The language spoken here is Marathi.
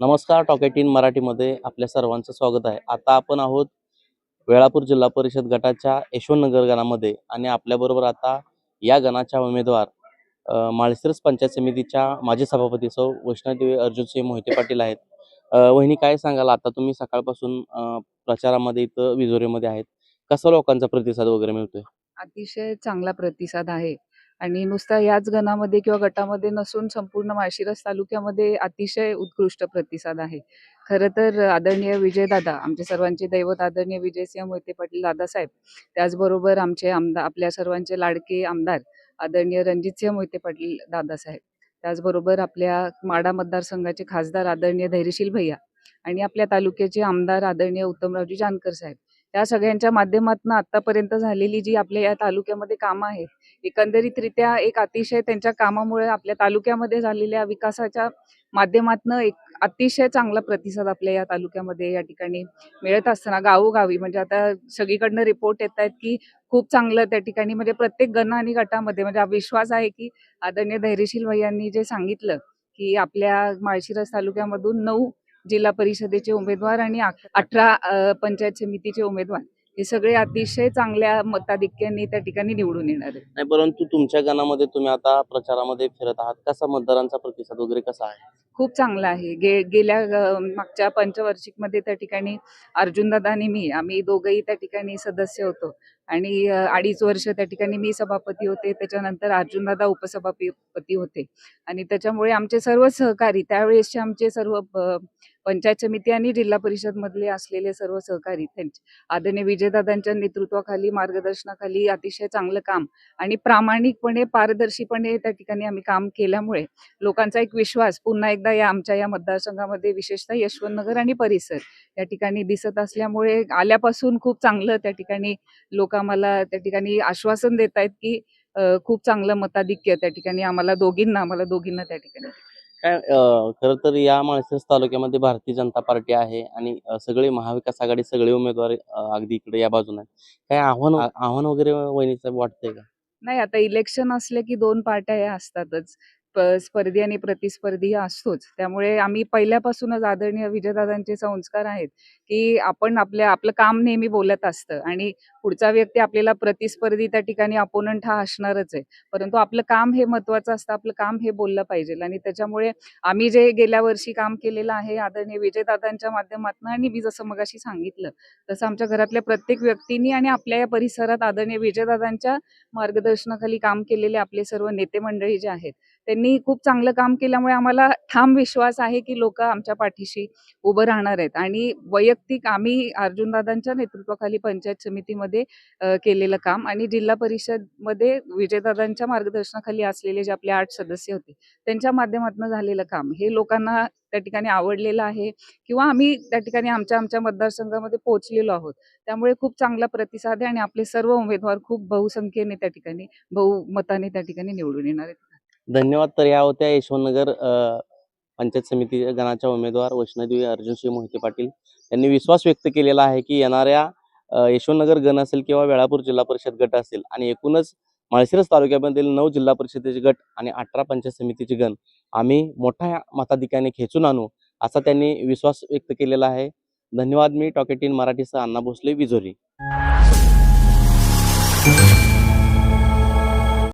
नमस्कार टॉकेट इन मराठीमध्ये आपल्या सर्वांचं स्वागत आहे. आता आपण आहोत वेळापूर जिल्हा परिषद गटाच्या यशवंतनगर गणामध्ये आणि आपल्याबरोबर आता या गणाच्या उमेदवार माळशिरस पंचायत समितीच्या माजी सभापती सौ वैष्णवदेवी अर्जुनसिंह मोहिते पाटील आहेत. वहिनी काय सांगाल? आता तुम्ही सकाळपासून प्रचारामध्ये इथं विजोरीमध्ये आहेत. कसा लोकांचा प्रतिसाद वगैरे मिळतोय? अतिशय चांगला प्रतिसाद आहे. आणि नुसता याच गणामध्ये किंवा गटामध्ये नसून संपूर्ण माळशिरस तालुक्यामध्ये अतिशय उत्कृष्ट प्रतिसाद आहे. खरं तर आदरणीय विजयदादा आमचे सर्वांचे दैवत आदरणीय विजयसिंह मोहिते पाटील दादासाहेब त्याचबरोबर आमचे आमदार आपल्या सर्वांचे लाडके आमदार आदरणीय रणजितसिंह मोहिते पाटील दादासाहेब त्याचबरोबर आपल्या माडा मतदारसंघाचे खासदार आदरणीय धैर्यशील भैया आणि आपल्या तालुक्याचे आमदार आदरणीय उत्तमरावजी जानकर साहेब या सगळ्यांच्या माध्यमातून आतापर्यंत झालेली जी आपल्या या तालुक्यामध्ये कामं आहेत एकंदरीतरित्या एक अतिशय त्यांच्या कामामुळे आपल्या तालुक्यामध्ये झालेल्या विकासाच्या माध्यमातून एक अतिशय चांगला प्रतिसाद आपल्या या तालुक्यामध्ये या ठिकाणी मिळत असताना गावोगावी. म्हणजे आता सगळीकडनं रिपोर्ट येत आहेत की खूप चांगलं त्या ठिकाणी म्हणजे प्रत्येक गण आणि गटामध्ये म्हणजे हा विश्वास आहे की आदरणीय धैर्यशील भैयांनी जे सांगितलं की आपल्या माळशिरस तालुक्यामधून नऊ जिल्हा परिषदेचे उमेदवार आणि अठरा पंचायत समितीचे उमेदवार. हे सगळे अतिशय चांगल्या मताधिक्याने त्या ठिकाणी निवडून येणार आहेत. नाही परंतु तुमच्या गणामध्ये तुम्ही आता प्रचारामध्ये फिरत आहात. कसा मतदारांचा प्रतिसाद वगैरे कसा आहे? खूप चांगला आहे. गे गेल्या मागच्या पंचवार्षिकमध्ये त्या ठिकाणी अर्जुनदादा आणि मी आम्ही दोघंही त्या ठिकाणी सदस्य होतो. आणि अडीच वर्ष त्या ठिकाणी मी सभापती होते. त्याच्यानंतर अर्जुनदादा उपसभापती होते. आणि त्याच्यामुळे आमचे सर्व सहकारी त्यावेळेसचे आमचे सर्व पंचायत समिती आणि जिल्हा परिषद मधले असलेले सर्व सहकारी त्यांचे आदरणीय विजयदादांच्या नेतृत्वाखाली मार्गदर्शनाखाली अतिशय चांगलं काम आणि प्रामाणिकपणे पारदर्शीपणे त्या ठिकाणी आम्ही काम केल्यामुळे लोकांचा एक विश्वास पुन्हा एक एकदा या आमच्या या मतदारसंघामध्ये विशेषतः यशवंतनगर आणि परिसर या ठिकाणी दिसत असल्यामुळे आल्यापासून खूप चांगलं त्या ठिकाणी लोक आम्हाला त्या ठिकाणी आश्वासन देत आहेत की खूप चांगलं मताधिक्य त्या ठिकाणी आम्हाला दोघींना आम्हाला दोघींना त्या ठिकाणी काय खरं तर या माळशिरस तालुक्यामध्ये भारतीय जनता पार्टी आहे आणि सगळे महाविकास आघाडी सगळे उमेदवार अगदी इकडे या बाजूने काय आव्हान आव्हान वगैरे वहिनीचं वाटतंय का? नाही आता इलेक्शन असले की दोन पार्ट्या या असतातच. स्पर्धी आणि प्रतिस्पर्धी असतोच. त्यामुळे आम्ही पहिल्यापासूनच आदरणीय विजयदादांचे संस्कार आहेत की आपण आपल्या आपलं काम नेहमी बोलत असतं आणि पुढचा व्यक्ती आपल्याला प्रतिस्पर्धी त्या ठिकाणी अपोनंट हा असणारच आहे. परंतु आपलं काम हे महत्वाचं असतं आपलं काम हे बोललं पाहिजे आणि त्याच्यामुळे आम्ही जे गेल्या वर्षी काम केलेलं आहे आदरणीय विजयदादांच्या माध्यमातून आणि मी जसं मगाशी सांगितलं तसं आमच्या घरातल्या प्रत्येक व्यक्तींनी आणि आपल्या या परिसरात आदरणीय विजयदादांच्या मार्गदर्शनाखाली काम केलेले आपले सर्व नेते मंडळी जे आहेत त्यांनी खूप चांगलं काम केल्यामुळे आम्हाला ठाम विश्वास आहे की लोक आमच्या पाठीशी उभं राहणार आहेत. आणि वैयक्तिक आम्ही अर्जुनदादांच्या नेतृत्वाखाली पंचायत समितीमध्ये केलेलं काम आणि जिल्हा परिषदमध्ये विजयदादांच्या मार्गदर्शनाखाली असलेले जे आपले आठ सदस्य होते त्यांच्या माध्यमातून झालेलं काम. हे लोकांना त्या ठिकाणी आवडलेलं आहे किंवा आम्ही त्या ठिकाणी आमच्या आमच्या मतदारसंघामध्ये पोहोचलेलो आहोत. त्यामुळे खूप चांगला प्रतिसाद आहे आणि आपले सर्व उमेदवार खूप बहुसंख्येने त्या ठिकाणी बहुमताने त्या ठिकाणी निवडून येणार आहेत. धन्यवाद. तर या होत्या यशवंतनगर पंचायत समिती गणाच्या उमेदवार वैष्णोदेवी अर्जुनसिंह मोहिते पाटील. यांनी विश्वास व्यक्त केलेला आहे की येणाऱ्या यशवंतनगर गण असेल किंवा वेळापूर जिल्हा परिषद गट असेल आणि एकूणच माळशिरस तालुक्यामधील नऊ जिल्हा परिषदेचे गट आणि अठरा पंचायत समितीचे गण आम्ही मोठ्या मताधिकाने खेचून आणू असा त्यांनी विश्वास व्यक्त केलेला आहे. धन्यवाद. मी टॉकेटीन मराठीसह अण्णा भोसले विजोरी.